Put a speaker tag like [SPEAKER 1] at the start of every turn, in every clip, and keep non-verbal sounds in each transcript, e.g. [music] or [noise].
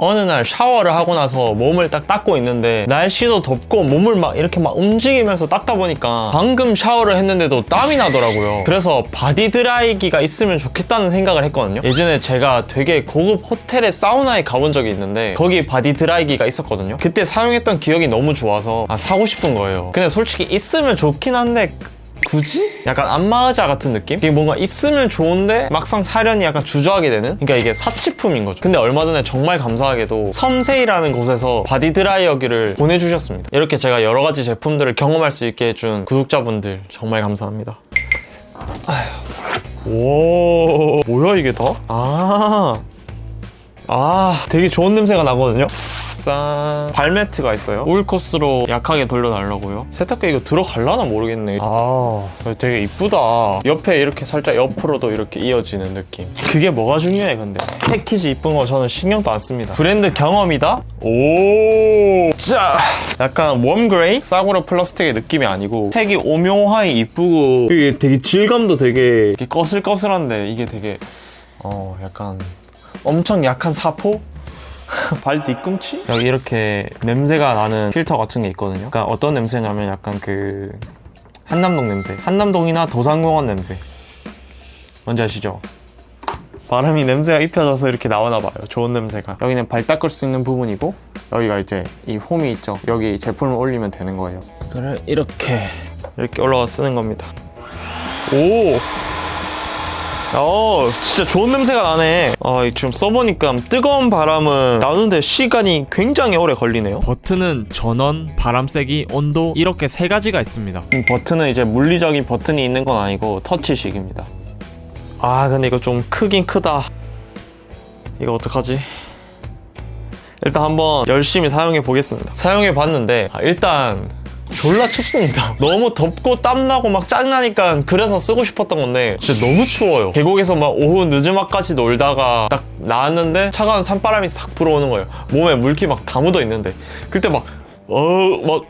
[SPEAKER 1] 어느 날 샤워를 하고 나서 몸을 딱 닦고 있는데 날씨도 덥고 몸을 막 이렇게 막 움직이면서 닦다 보니까 방금 샤워를 했는데도 땀이 나더라고요. 그래서 바디 드라이기가 있으면 좋겠다는 생각을 했거든요. 예전에 제가 되게 고급 호텔의 사우나에 가본 적이 있는데 거기 바디 드라이기가 있었거든요. 그때 사용했던 기억이 너무 좋아서 아 사고 싶은 거예요. 근데 솔직히 있으면 좋긴 한데 굳이? 약간 안마의자 같은 느낌? 이게 뭔가 있으면 좋은데 막상 사려니 약간 주저하게 되는? 그러니까 이게 사치품인 거죠. 근데 얼마 전에 정말 감사하게도 섬세이라는 곳에서 바디 드라이어기를 보내주셨습니다. 이렇게 제가 여러 가지 제품들을 경험할 수 있게 해준 구독자분들 정말 감사합니다. 아휴. 오, 뭐야 이게 다? 아, 아, 되게 좋은 냄새가 나거든요. 짠. 발매트가 있어요. 울 코스로 약하게 돌려달라고요. 세탁기 이거 들어갈라나 모르겠네. 아, 되게 이쁘다. 옆에 이렇게 살짝 옆으로도 이렇게 이어지는 느낌. 그게 뭐가 중요해, 근데. 패키지 이쁜 거 저는 신경도 안 씁니다. 브랜드 경험이다? 오. 자. 약간 웜 그레이? 싸구려 플라스틱의 느낌이 아니고 색이 오묘하게 이쁘고 이게 되게 질감도 되게 이렇게 거슬거슬한데 이게 되게 어, 약간 엄청 약한 사포? [laughs] 발 뒤꿈치? 여기 이렇게 냄새가 나는 필터 같은 게 있거든요. 그러니까 어떤 냄새냐면 약간 그 한남동 냄새. 한남동이나 도산공원 냄새. 뭔지 아시죠? 발음이 냄새가 입혀져서 이렇게 나오나 봐요. 좋은 냄새가. 여기는 발 닦을 수 있는 부분이고 여기가 이제 이 홈이 있죠. 여기 제품을 올리면 되는 거예요. 그래 이렇게 이렇게 올라가 쓰는 겁니다. 오! 어, 진짜 좋은 냄새가 나네. 아, 이 지금 써보니까 뜨거운 바람은 나오는데 시간이 굉장히 오래 걸리네요.
[SPEAKER 2] 버튼은 전원, 바람 세기, 온도 이렇게 세 가지가 있습니다.
[SPEAKER 1] 이 버튼은 이제 물리적인 버튼이 있는 건 아니고 터치식입니다. 아, 근데 이거 좀 크긴 크다. 이거 어떡하지? 일단 한번 열심히 사용해 보겠습니다. 사용해 봤는데 아, 일단 졸라 춥습니다. [laughs] 너무 덥고 땀나고 막 짱나니까 그래서 쓰고 싶었던 건데 진짜 너무 추워요. 계곡에서 막 오후 늦은막까지 놀다가 딱 나왔는데 차가운 산바람이 싹 불어오는 거예요. 몸에 물기 막 다 묻어 있는데 그때 막 어, 막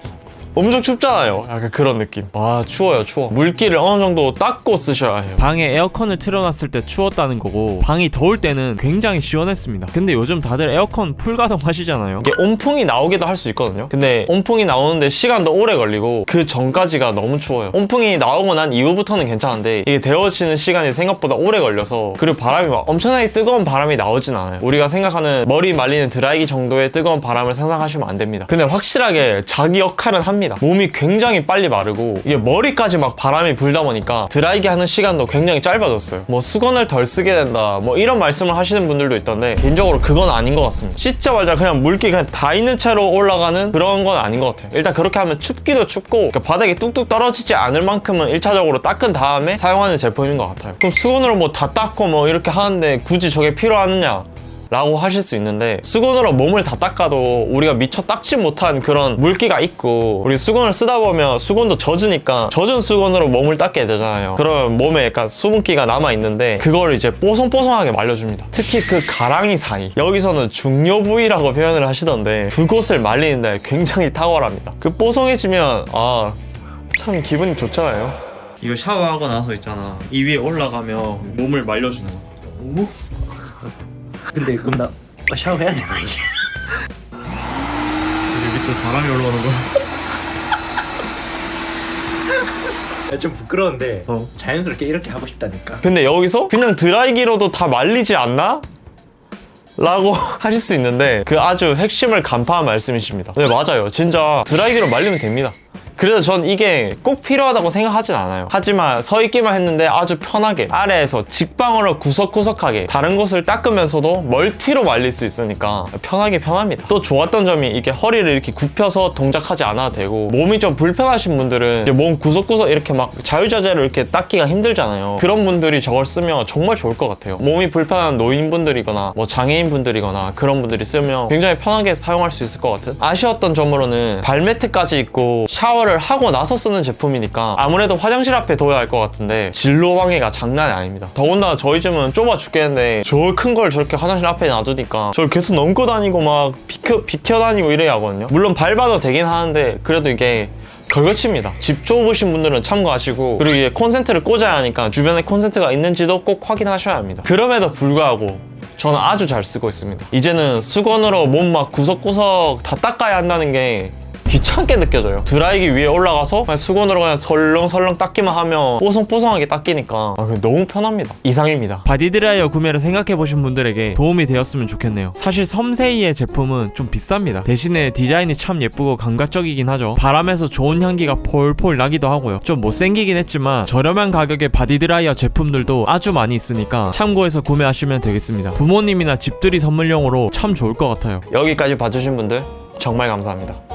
[SPEAKER 1] 엄청 춥잖아요. 약간 그런 느낌. 와, 추워요, 추워. 물기를 어느 정도 닦고 쓰셔야 해요.
[SPEAKER 2] 방에 에어컨을 틀어놨을 때 추웠다는 거고 방이 더울 때는 굉장히 시원했습니다. 근데 요즘 다들 에어컨 풀가동 하시잖아요.
[SPEAKER 1] 이게 온풍이 나오기도 할 수 있거든요. 근데 온풍이 나오는데 시간도 오래 걸리고 그 전까지가 너무 추워요. 온풍이 나오고 난 이후부터는 괜찮은데 이게 데워지는 시간이 생각보다 오래 걸려서 그리고 바람이 막 엄청나게 뜨거운 바람이 나오진 않아요. 우리가 생각하는 머리 말리는 드라이기 정도의 뜨거운 바람을 상상하시면 안 됩니다. 근데 확실하게 자기 역할은 합니다. 몸이 굉장히 빨리 마르고 이게 머리까지 막 바람이 불다 보니까 드라이기 하는 시간도 굉장히 짧아졌어요. 뭐 수건을 덜 쓰게 된다 뭐 이런 말씀을 하시는 분들도 있던데 개인적으로 그건 아닌 것 같습니다. 씻자마자 그냥 물기 그냥 다 있는 채로 올라가는 그런 건 아닌 것 같아요. 일단 그렇게 하면 춥기도 춥고 그러니까 바닥에 뚝뚝 떨어지지 않을 만큼은 1차적으로 닦은 다음에 사용하는 제품인 것 같아요. 그럼 수건으로 뭐 다 닦고 뭐 이렇게 하는데 굳이 저게 필요하느냐? 라고 하실 수 있는데 수건으로 몸을 다 닦아도 우리가 미처 닦지 못한 그런 물기가 있고 우리 수건을 쓰다 보면 수건도 젖으니까 젖은 수건으로 몸을 닦게 되잖아요. 그러면 몸에 약간 수분기가 남아 있는데 그걸 이제 뽀송뽀송하게 말려줍니다. 특히 그 가랑이 사이. 여기서는 중요 부위라고 표현을 하시던데 그곳을 말리는 데 굉장히 탁월합니다. 그 뽀송해지면 아 참 기분이 좋잖아요. 이거 샤워하고 나서 있잖아. 이 위에 올라가면 몸을 말려주는 거. 오?
[SPEAKER 3] 근데 그럼 나 어, 샤워해야 되나 이제?
[SPEAKER 1] 여기 밑에 바람이 올라오는 거
[SPEAKER 3] 야, 좀 부끄러운데
[SPEAKER 1] 어.
[SPEAKER 3] 자연스럽게 이렇게 하고 싶다니까.
[SPEAKER 1] 근데 여기서 그냥 드라이기로도 다 말리지 않나? 라고 [laughs] 하실 수 있는데 그 아주 핵심을 간파한 말씀이십니다. 네 맞아요. 진짜 드라이기로 말리면 됩니다. 그래서 전 이게 꼭 필요하다고 생각하진 않아요. 하지만 서 있기만 했는데 아주 편하게 아래에서 직방으로 구석구석하게 다른 곳을 닦으면서도 멀티로 말릴 수 있으니까 편하게 편합니다. 또 좋았던 점이 이게 허리를 이렇게 굽혀서 동작하지 않아도 되고 몸이 좀 불편하신 분들은 몸 구석구석 이렇게 막 자유자재로 이렇게 닦기가 힘들잖아요. 그런 분들이 저걸 쓰면 정말 좋을 것 같아요. 몸이 불편한 노인분들이거나 뭐 장애인분들이거나 그런 분들이 쓰면 굉장히 편하게 사용할 수 있을 것 같은 아쉬웠던 점으로는 발매트까지 있고 샤워를 하고 나서 쓰는 제품이니까 아무래도 화장실 앞에 둬야 할 것 같은데 진로 방해가 장난이 아닙니다. 더군다나 저희 집은 좁아 죽겠는데 저 큰 걸 저렇게 화장실 앞에 놔두니까 저를 계속 넘고 다니고 막 비켜, 비켜 다니고 이래야 하거든요. 물론 밟아도 되긴 하는데 그래도 이게 걸거칩니다. 집 좁으신 분들은 참고하시고 그리고 이게 콘센트를 꽂아야 하니까 주변에 콘센트가 있는지도 꼭 확인하셔야 합니다. 그럼에도 불구하고 저는 아주 잘 쓰고 있습니다. 이제는 수건으로 몸 막 구석구석 다 닦아야 한다는 게 귀찮게 느껴져요. 드라이기 위에 올라가서 그냥 수건으로 그냥 설렁설렁 닦기만 하면 뽀송뽀송하게 닦이니까 아, 너무 편합니다. 이상입니다.
[SPEAKER 2] 바디드라이어 구매를 생각해보신 분들에게 도움이 되었으면 좋겠네요. 사실 섬세이의 제품은 좀 비쌉니다. 대신에 디자인이 참 예쁘고 감각적이긴 하죠. 바람에서 좋은 향기가 폴폴 나기도 하고요. 좀 못생기긴 했지만 저렴한 가격의 바디드라이어 제품들도 아주 많이 있으니까 참고해서 구매하시면 되겠습니다. 부모님이나 집들이 선물용으로 참 좋을 것 같아요.
[SPEAKER 1] 여기까지 봐주신 분들 정말 감사합니다.